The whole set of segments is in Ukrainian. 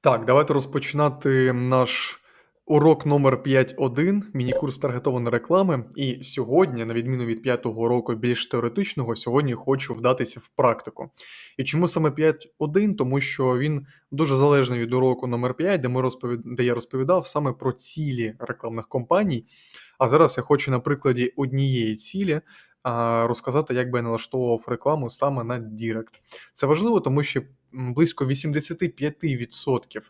Так, давайте розпочинати наш урок номер 5.1, міні-курс таргетованої реклами. І сьогодні, на відміну від п'ятого року більш теоретичного, сьогодні хочу вдатися в практику. І чому саме 5.1? Тому що він дуже залежний від уроку номер 5, де ми розповід... де я розповідав саме про цілі рекламних компаній. А зараз я хочу на прикладі однієї цілі розказати, як би я налаштовував рекламу саме на Дірект. Це важливо, тому що близько 85%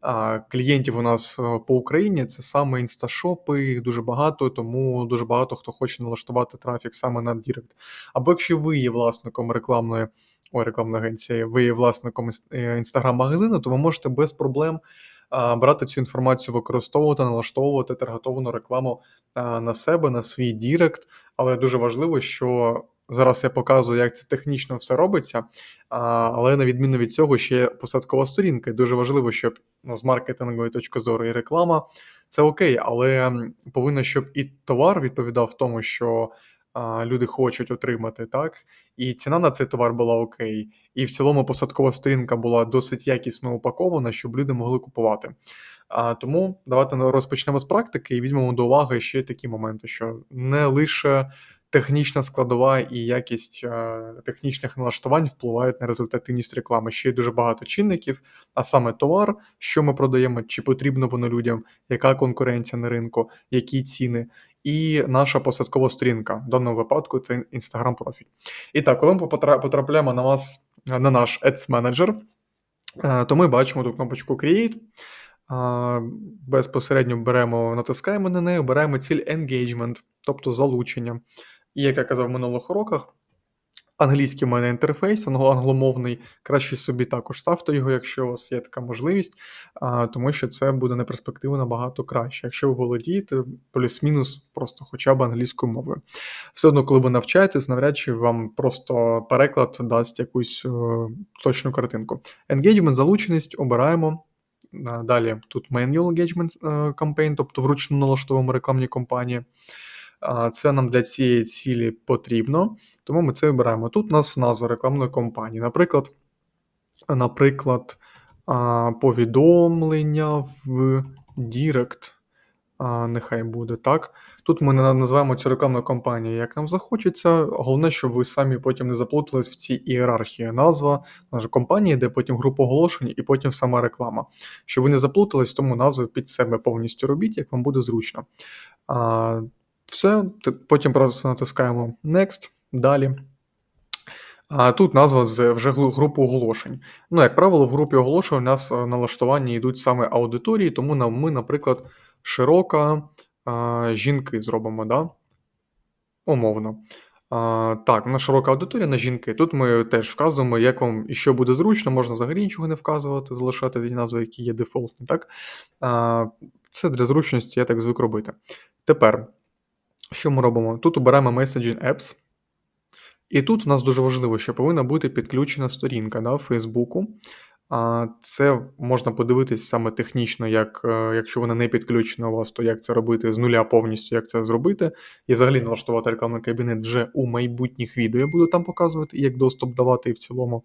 а, клієнтів у нас е, по Україні це саме інсташопи, їх дуже багато, тому дуже багато хто хоче налаштувати трафік саме на Дірект. Або якщо ви є власником рекламної. Ой, рекламної агенції, ви є власником інстаграм-магазину, то ви можете без проблем брати цю інформацію, використовувати, налаштовувати таргетовану рекламу на себе, на свій Дірект. Але дуже важливо, що зараз я показую, як це технічно все робиться. Але на відміну від цього, ще є посадкова сторінка. І дуже важливо, щоб ну, з маркетингової точки зору і реклама це окей, але повинно, щоб і товар відповідав тому, що люди хочуть отримати, так? І ціна на цей товар була окей. І в цілому посадкова сторінка була досить якісно упакована, щоб люди могли купувати. А, тому давайте розпочнемо з практики і візьмемо до уваги ще такі моменти, що не лише технічна складова і якість е, технічних налаштувань впливають на результативність реклами. Ще й дуже багато чинників, а саме товар, що ми продаємо, чи потрібно воно людям, яка конкуренція на ринку, які ціни. І наша посадкова сторінка в даному випадку це інстаграм профіль. І так, коли ми потрапляємо на вас на наш Ads Manager, е, то ми бачимо ту кнопочку Create. Безпосередньо беремо, натискаємо на неї, беремо ціль Engagement, тобто залучення. І як я казав в минулих уроках, англійський в мене інтерфейс, англомовний, краще собі також ставте його, якщо у вас є така можливість, тому що це буде на перспективу набагато краще. Якщо ви володієте плюс-мінус просто хоча б англійською мовою. Все одно, коли ви навчаєтесь, навряд чи вам просто переклад дасть якусь е, точну картинку. Engagement, залученість, обираємо. Далі тут manual engagement е, campaign, тобто вручну налаштовуємо рекламні кампанії. Це нам для цієї цілі потрібно, тому ми це вибираємо. Тут у нас назва рекламної кампанії. Наприклад, наприклад, повідомлення в Direct. Нехай буде так. Тут ми на- називаємо цю рекламну кампанію, як нам захочеться. Головне, щоб ви самі потім не заплутались в цій ієрархії. Назва наша компанії, де потім група оголошень і потім сама реклама. Щоб ви не заплутались, тому назву під себе повністю робіть, як вам буде зручно. Все, потім просто натискаємо Next, далі. А тут назва з вже групи оголошень. Ну, як правило, в групі оголошень у нас е, налаштування йдуть саме аудиторії, тому нам ми, наприклад, широка а, жінки зробимо, да? умовно. А, так, на широка аудиторія на жінки. Тут ми теж вказуємо, як вам і що буде зручно, можна взагалі нічого не вказувати, залишати ті назви, які є дефолтні. Так? А, це для зручності, я так звик робити. Тепер, що ми робимо? Тут обираємо Messaging Apps. І тут в нас дуже важливо, що повинна бути підключена сторінка да, в Фейсбуку. Це можна подивитись саме технічно, як е, якщо вона не підключена у вас, то як це робити з нуля повністю, як це зробити. І взагалі налаштувати рекламний кабінет вже у майбутніх відео я буду там показувати, як доступ давати і в цілому,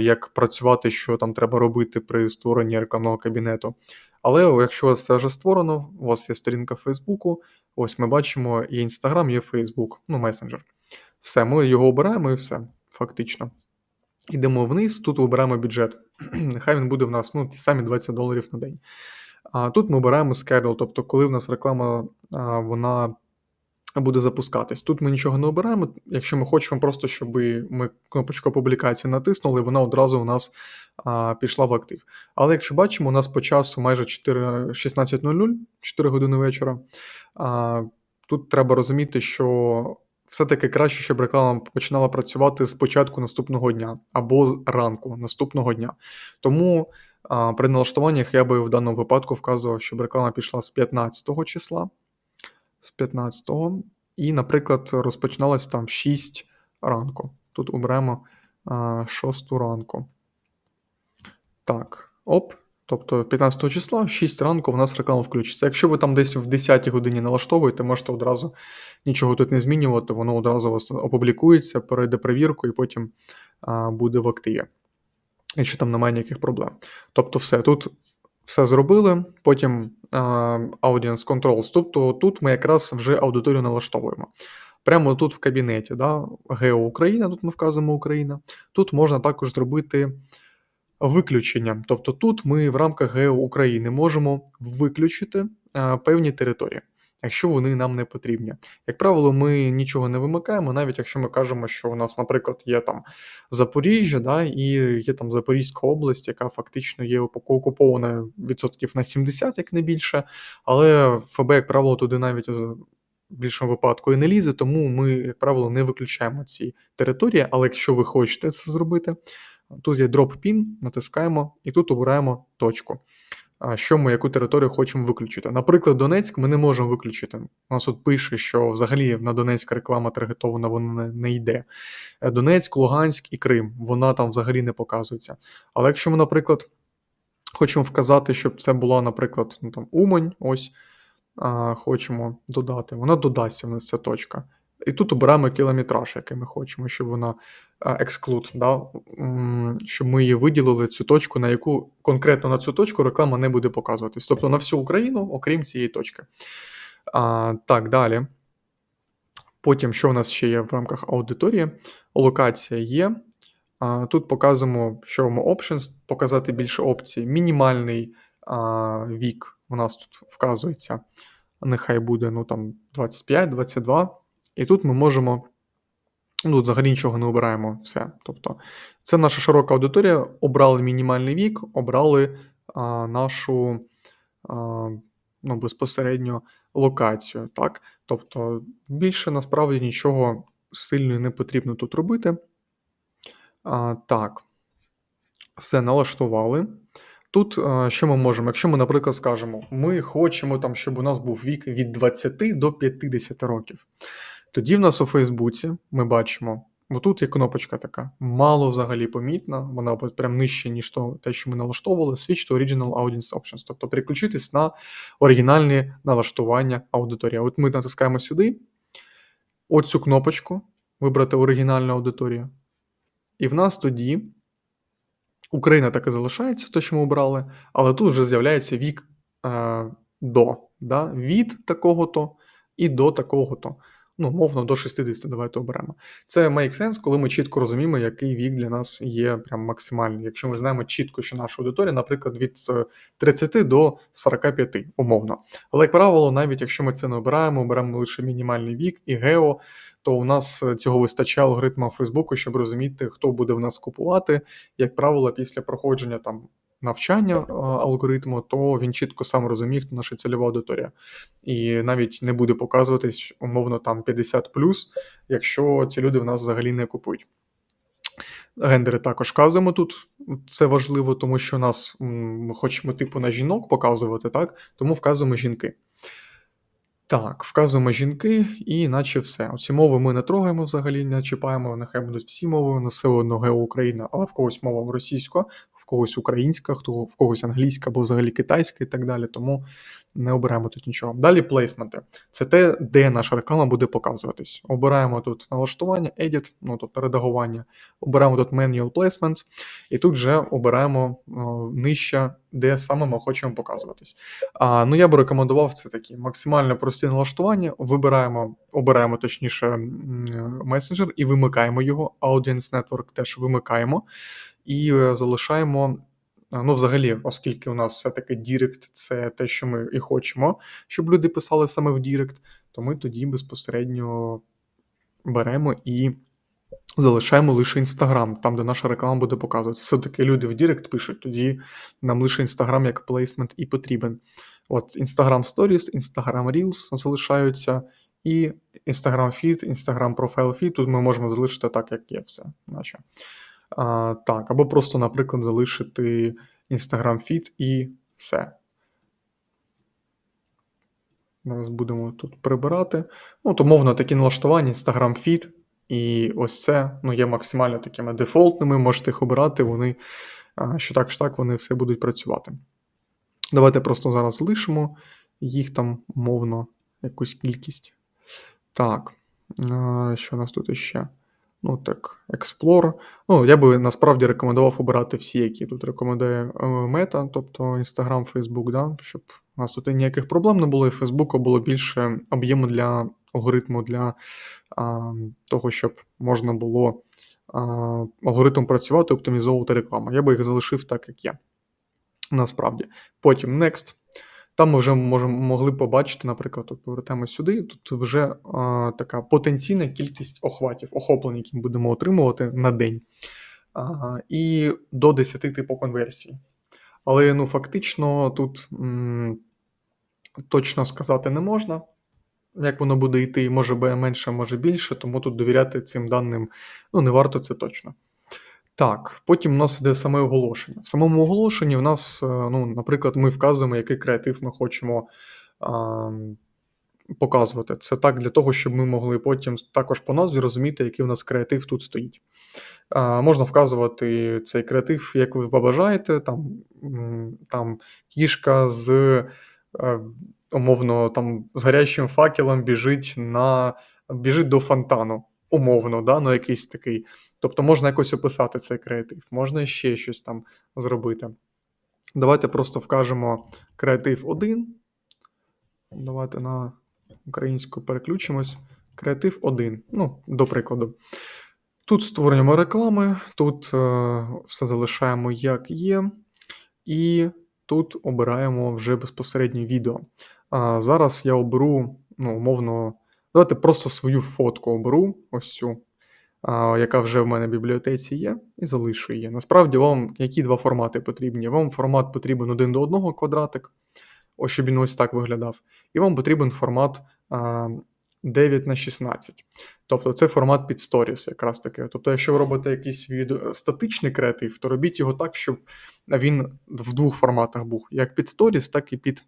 як працювати, що там треба робити при створенні рекламного кабінету. Але якщо у вас це вже створено, у вас є сторінка Фейсбуку, ось ми бачимо, є Інстаграм, є Фейсбук, ну месенджер. Все, ми його обираємо і все, фактично. Йдемо вниз, тут обираємо бюджет. Нехай він буде в нас ну, ті самі 20 доларів на день. А тут ми обираємо schedule, тобто, коли в нас реклама вона буде запускатись. Тут ми нічого не обираємо. Якщо ми хочемо просто, щоб ми кнопочку публікації натиснули, вона одразу у нас а, пішла в актив. Але якщо бачимо, у нас по часу майже 4, 16.00, 4 години вечора. А, тут треба розуміти, що все-таки краще, щоб реклама починала працювати з початку наступного дня або з ранку наступного дня. Тому при налаштуваннях я би в даному випадку вказував, щоб реклама пішла з 15 числа, з 15-го. і, наприклад, розпочиналась там в 6 ранку. Тут оберемо а, 6 ранку. Так, оп. Тобто 15 числа в 6 ранку в нас реклама включиться. Якщо ви там десь в 10 годині налаштовуєте, можете одразу нічого тут не змінювати, воно одразу у вас опублікується, перейде перевірку і потім а, буде в активі. якщо там немає ніяких проблем. Тобто все, тут все зробили, потім а, Audience Controls. Тобто тут ми якраз вже аудиторію налаштовуємо. Прямо тут в кабінеті, да, Гео Україна, тут ми вказуємо Україна. Тут можна також зробити виключення. Тобто тут ми в рамках Гео України можемо виключити а, певні території, якщо вони нам не потрібні. Як правило, ми нічого не вимикаємо, навіть якщо ми кажемо, що у нас, наприклад, є там Запоріжжя, да, і є там Запорізька область, яка фактично є окупована відсотків на 70, як не більше. Але ФБ, як правило, туди навіть в більшому випадку і не лізе, тому ми, як правило, не виключаємо ці території. Але якщо ви хочете це зробити, тут є Drop Pin, натискаємо і тут обираємо точку. Що ми яку територію хочемо виключити. Наприклад, Донецьк ми не можемо виключити. У нас тут пише, що взагалі на Донецька реклама таргетована вона не йде. Е, Донецьк, Луганськ і Крим, вона там взагалі не показується. Але якщо ми, наприклад, хочемо вказати, щоб це була, наприклад, ну, там, Умань, ось а, хочемо додати, вона додасться в нас ця точка. І тут обираємо кілометраж, який ми хочемо, щоб вона ексклюд, да, щоб ми її виділили цю точку, на яку конкретно на цю точку реклама не буде показуватись. Тобто на всю Україну, окрім цієї точки. А, Так, далі. Потім, що в нас ще є в рамках аудиторії? Локація є. А, Тут показуємо, що робимо Options, показати більше опцій. Мінімальний а, вік у нас тут вказується. Нехай буде ну, там 25-22. І тут ми можемо. Ну, взагалі нічого не обираємо все. Тобто, це наша широка аудиторія. Обрали мінімальний вік, обрали а, нашу а, ну, безпосередньо локацію. так? Тобто, більше насправді нічого сильно не потрібно тут робити. А, Так, все налаштували. Тут а, що ми можемо? Якщо ми, наприклад, скажемо, ми хочемо, там, щоб у нас був вік від 20 до 50 років. Тоді в нас у Фейсбуці ми бачимо, отут є кнопочка така, мало взагалі помітна, вона прям нижче, ніж то, те, що ми налаштовували, Switch to Original Audience Options, тобто переключитись на оригінальні налаштування аудиторії. От ми натискаємо сюди, оцю кнопочку, вибрати оригінальну аудиторію. І в нас тоді Україна так і залишається, те, що ми обрали, але тут вже з'являється вік е, до, да, від такого-то і до такого-то ну, мовно до 60, давайте оберемо. Це make sense, коли ми чітко розуміємо, який вік для нас є прям максимальний. Якщо ми знаємо чітко, що наша аудиторія, наприклад, від 30 е, до 45, умовно. Але, як правило, навіть якщо ми це не обираємо, оберемо лише мінімальний вік і гео, то у нас е, цього вистачає алгоритма Фейсбуку, щоб розуміти, хто буде в нас купувати. Як правило, після проходження там навчання алгоритму, то він чітко сам розуміє, хто наша цільова аудиторія. І навіть не буде показуватись, умовно, там 50, якщо ці люди в нас взагалі не купують. Гендери також вказуємо тут. Це важливо, тому що нас ми хочемо типу на жінок показувати, так? Тому вказуємо жінки. Так, вказуємо жінки, і наче все. Оці мови ми не трогаємо взагалі, не чіпаємо, нехай будуть всі мови, населено Гео Україна, але в когось мова російська, в когось українська, в когось англійська або взагалі китайська і так далі. Тому не обираємо тут нічого. Далі плейсменти. Це те, де наша реклама буде показуватись. Обираємо тут налаштування, edit, ну тобто редагування. Обираємо тут manual placements, і тут вже обираємо о, нижче, де саме ми хочемо показуватись. А, Ну я би рекомендував це такі максимально прості налаштування. Вибираємо, обираємо точніше месенджер і вимикаємо його. Audience Network теж вимикаємо і е, залишаємо. Ну, взагалі, оскільки у нас все-таки Дірект це те, що ми і хочемо, щоб люди писали саме в Дірект, то ми тоді безпосередньо беремо і залишаємо лише Інстаграм, там, де наша реклама буде показуватися. Все-таки люди в Дірект пишуть, тоді нам лише Інстаграм як плейсмент і потрібен. От Instagram Stories, Instagram Reels залишаються, і Instagram Feed, Instagram Profile Feed, Тут ми можемо залишити так, як є все. наче. А, Так, або просто, наприклад, залишити Instagram фіт і все. Зараз будемо тут прибирати. Ну, то, мовно, такі налаштування, Instagram фіт. І ось це ну, є максимально такими дефолтними, можете їх обирати, вони що так, що так, вони все будуть працювати. Давайте просто зараз залишимо їх там, мовно, якусь кількість. Так, що у нас тут іще? Ну так, Explore. Ну, я би насправді рекомендував обирати всі, які тут рекомендує Мета, тобто Instagram, Facebook, да, щоб у нас тут ніяких проблем не було, і Facebook було більше об'єму для алгоритму для а, того, щоб можна було а, алгоритм працювати, оптимізовувати рекламу. Я би їх залишив так, як є. Насправді. Потім Next. Там ми вже можемо могли побачити, наприклад, тут повертаємо сюди. Тут вже а, така потенційна кількість охватів, охоплень, які ми будемо отримувати на день. А, І до 10 типу конверсій. Але ну, фактично тут м, точно сказати не можна. Як воно буде йти, може менше, може більше, тому тут довіряти цим даним ну, не варто це точно. Так, потім у нас йде саме оголошення. В самому оголошенні у нас, е, ну, наприклад, ми вказуємо, який креатив ми хочемо а, показувати. Це так для того, щоб ми могли потім також по назві розуміти, який у нас креатив тут стоїть. А, Можна вказувати цей креатив, як ви побажаєте, там, там кішка з. Е, умовно, там з гарячим факелом біжить на біжить до фонтану умовно, да, ну якийсь такий. Тобто можна якось описати цей креатив, можна ще щось там зробити. Давайте просто вкажемо креатив 1. Давайте на українську переключимось. Креатив 1. Ну, до прикладу. Тут створюємо реклами, тут е, все залишаємо як є, і тут обираємо вже безпосередньо відео. А Зараз я оберу, ну, умовно, Давайте просто свою фотку оберу, ось цю, яка вже в мене в бібліотеці є, і залишу її. Насправді, вам які два формати потрібні? Вам формат потрібен один до одного квадратик, ось щоб він ось так виглядав. І вам потрібен формат а, 9 на 16. Тобто це формат під сторіс, якраз таки. Тобто, якщо ви робите якийсь відео статичний креатив, то робіть його так, щоб він в двох форматах був: як під сторіс, так і під.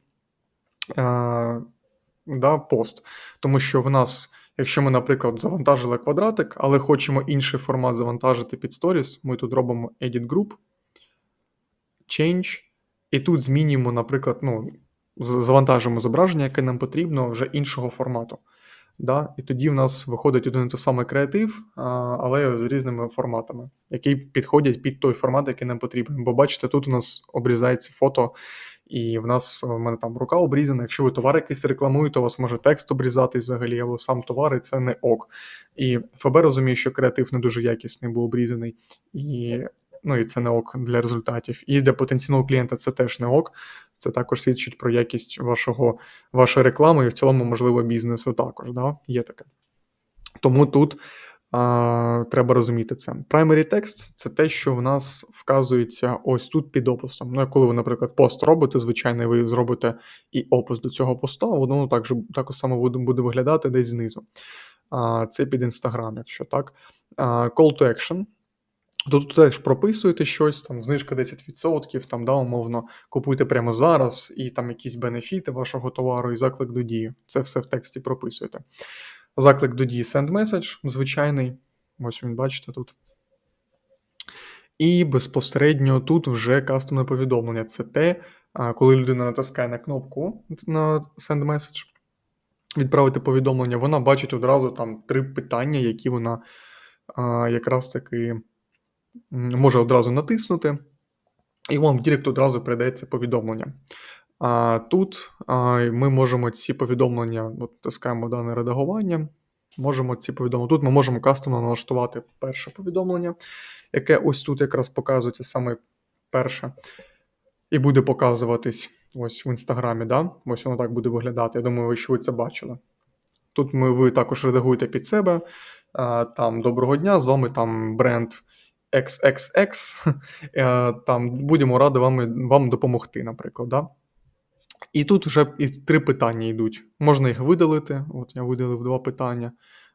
Да, пост. Тому що в нас, якщо ми, наприклад, завантажили квадратик, але хочемо інший формат завантажити під Stories, ми тут робимо Edit Group, Change, і тут змінюємо, наприклад, ну, завантажимо зображення, яке нам потрібно, вже іншого формату. Да? І тоді в нас виходить один і той самий креатив, але з різними форматами, які підходять під той формат, який нам потрібен. Бо бачите, тут у нас обрізається фото і в нас в мене там рука обрізана. Якщо ви товар якийсь рекламуєте, у вас може текст обрізатись взагалі, або сам товар, і це не ок. І ФБ розуміє, що креатив не дуже якісний був обрізаний, і ну і це не ок для результатів. І для потенційного клієнта це теж не ок. Це також свідчить про якість вашого, вашої реклами і в цілому, можливо, бізнесу також. Да? Є таке. Тому тут а, Треба розуміти це. Primary text – це те, що в нас вказується ось тут під описом. Ну, коли ви, наприклад, пост робите, звичайно, ви зробите і опис до цього поста, воно також також само буде, буде виглядати десь знизу. А, Це під Instagram, якщо так. А, Call to action. Тут теж прописуєте щось, там знижка 10%, там, да, умовно, купуйте прямо зараз, і там якісь бенефіти вашого товару, і заклик до дії. Це все в тексті прописуєте. Заклик до дії Send Message, звичайний. Ось він, бачите тут. І безпосередньо тут вже кастомне повідомлення. Це те, коли людина натискає на кнопку на Send Message, відправити повідомлення, вона бачить одразу там три питання, які вона якраз таки може одразу натиснути. І вам в Директ одразу передається повідомлення. А Тут ми можемо ці повідомлення, от тискаємо дане редагування. Можемо ці повідомлення. Тут ми можемо кастомно налаштувати перше повідомлення, яке ось тут якраз показується саме перше. І буде показуватись ось в інстаграмі. да? Ось воно так буде виглядати. Я думаю, ви що ви це бачили. Тут ми, ви також редагуєте під себе. Там Доброго дня, з вами там бренд XXX. Там будемо раді вам вам допомогти, наприклад. Да? І тут вже і три питання йдуть. Можна їх видалити. От я видалив два питання,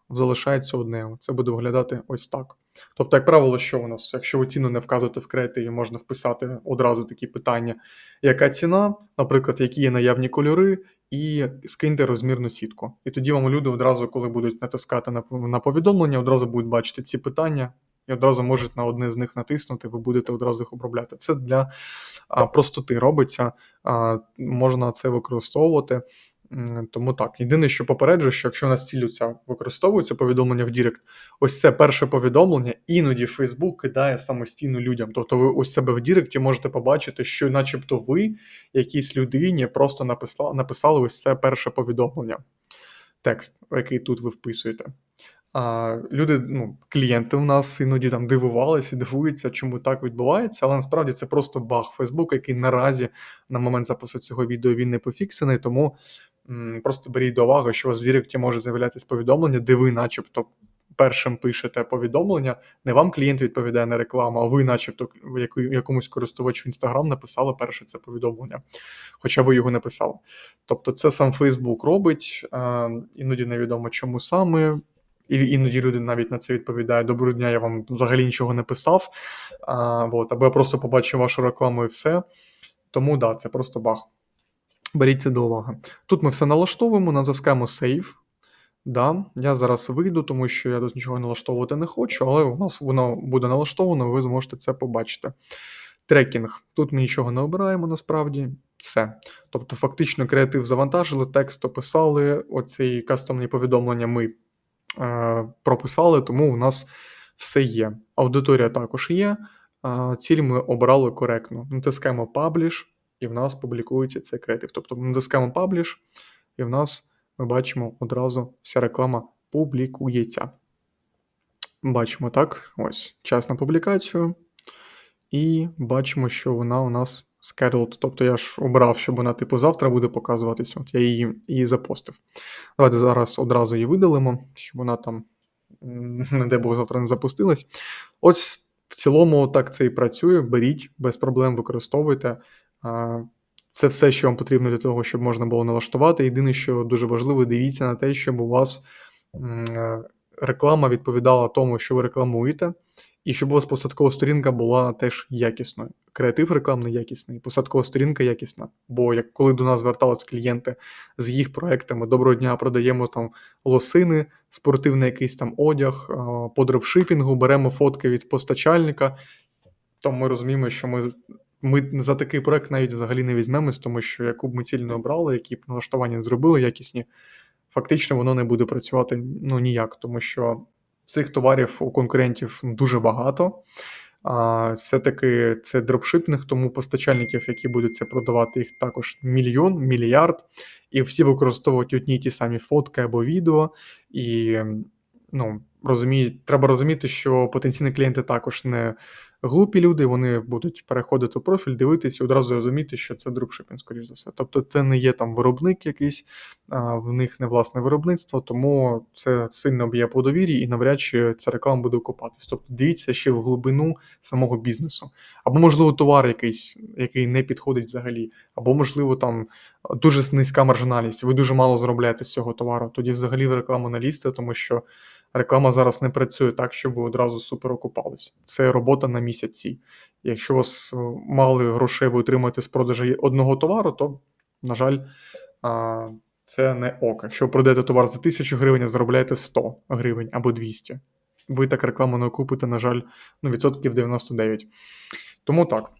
залишається одне. Це буде виглядати ось так. Тобто, як правило, що у нас? Якщо ви ціну не вказуєте в креативі, можна вписати одразу такі питання: яка ціна, наприклад, які є наявні кольори, і скиньте розмірну сітку. І тоді вам люди одразу, коли будуть натискати на повідомлення, одразу будуть бачити ці питання і одразу можуть на одне з них натиснути, ви будете одразу їх обробляти. Це для простоти робиться, можна це використовувати. Тому так. Єдине, що попереджу, що якщо у нас цілю ця використовується повідомлення в Дірект, ось це перше повідомлення іноді Facebook кидає самостійно людям. Тобто ви ось себе в Діректі можете побачити, що начебто ви якійсь людині просто написали написали ось це перше повідомлення, текст, який тут ви вписуєте. А, люди, ну, клієнти у нас іноді там дивувалися дивуються, чому так відбувається, але насправді це просто баг Facebook, який наразі на момент запису цього відео він не пофіксений, тому м, просто беріть до уваги, що у вас в Діректі може з'являтися повідомлення, де ви, начебто, першим пишете повідомлення. Не вам клієнт відповідає на рекламу, а ви, начебто, якомусь користувачу Instagram написали перше це повідомлення, хоча ви його не писали. Тобто, це сам Facebook робить, а, іноді невідомо чому саме. І іноді люди навіть на це відповідають: Доброго дня, я вам взагалі нічого не писав. А, от, або я просто побачив вашу рекламу і все. Тому да, це просто баг. Беріть це до уваги. Тут ми все налаштовуємо, натискаємо Save. Да, я зараз вийду, тому що я тут нічого налаштовувати не хочу, але у нас воно буде налаштовано, ви зможете це побачити. Трекінг. Тут ми нічого не обираємо насправді. Все. Тобто, фактично, креатив завантажили, текст описали, оці кастомні повідомлення ми прописали, тому у нас все є. Аудиторія також є. е, Ціль ми обрали коректно. Натискаємо Publish, і в нас публікується цей креатив. Тобто ми натискаємо Publish, і в нас ми бачимо одразу вся реклама публікується. Бачимо так, ось час на публікацію. І бачимо, що вона у нас scheduled. Тобто я ж обрав, щоб вона типу завтра буде показуватися. От я її, її запостив. Давайте зараз одразу її видалимо, щоб вона там не де Бог завтра не запустилась. Ось в цілому так це і працює. Беріть, без проблем використовуйте. Це все, що вам потрібно для того, щоб можна було налаштувати. Єдине, що дуже важливо, дивіться на те, щоб у вас е, реклама відповідала тому, що ви рекламуєте, і щоб у вас посадкова сторінка була теж якісною. Креатив рекламний якісний, посадкова сторінка якісна. Бо як коли до нас звертались клієнти з їх проектами, доброго дня, продаємо там лосини, спортивний якийсь там одяг, по дропшипінгу, беремо фотки від постачальника, то ми розуміємо, що ми, ми за такий проект навіть взагалі не візьмемось, тому що яку б ми ціль не обрали, які б налаштування зробили якісні, фактично воно не буде працювати ну ніяк, тому що цих товарів у конкурентів дуже багато. А, все-таки це дропшипних, тому постачальників, які будуть це продавати, їх також мільйон, мільярд, і всі використовують одні й ті самі фотки або відео. І ну, розуміють, треба розуміти, що потенційні клієнти також не глупі люди, вони будуть переходити в профіль, дивитися і одразу розуміти, що це дропшипінг, скоріш за все. Тобто це не є там виробник якийсь, в них не власне виробництво, тому це сильно б'є по довір'ї і навряд чи ця реклама буде окупатись. Тобто дивіться ще в глибину самого бізнесу. Або, можливо, товар якийсь, який не підходить взагалі, або, можливо, там дуже низька маржинальність, ви дуже мало заробляєте з цього товару. Тоді взагалі в рекламу не лізьте, тому що реклама зараз не працює так, щоб ви одразу супер окупались. Це робота на місяці. Якщо вас е, мало грошей ви отримаєте з продажу одного товару, то, на жаль, це не ок. Якщо продаєте товар за 1000 гривень, а заробляєте 100 гривень або 200. Ви так рекламу не окупите, на жаль, ну, відсотків 99. Тому так.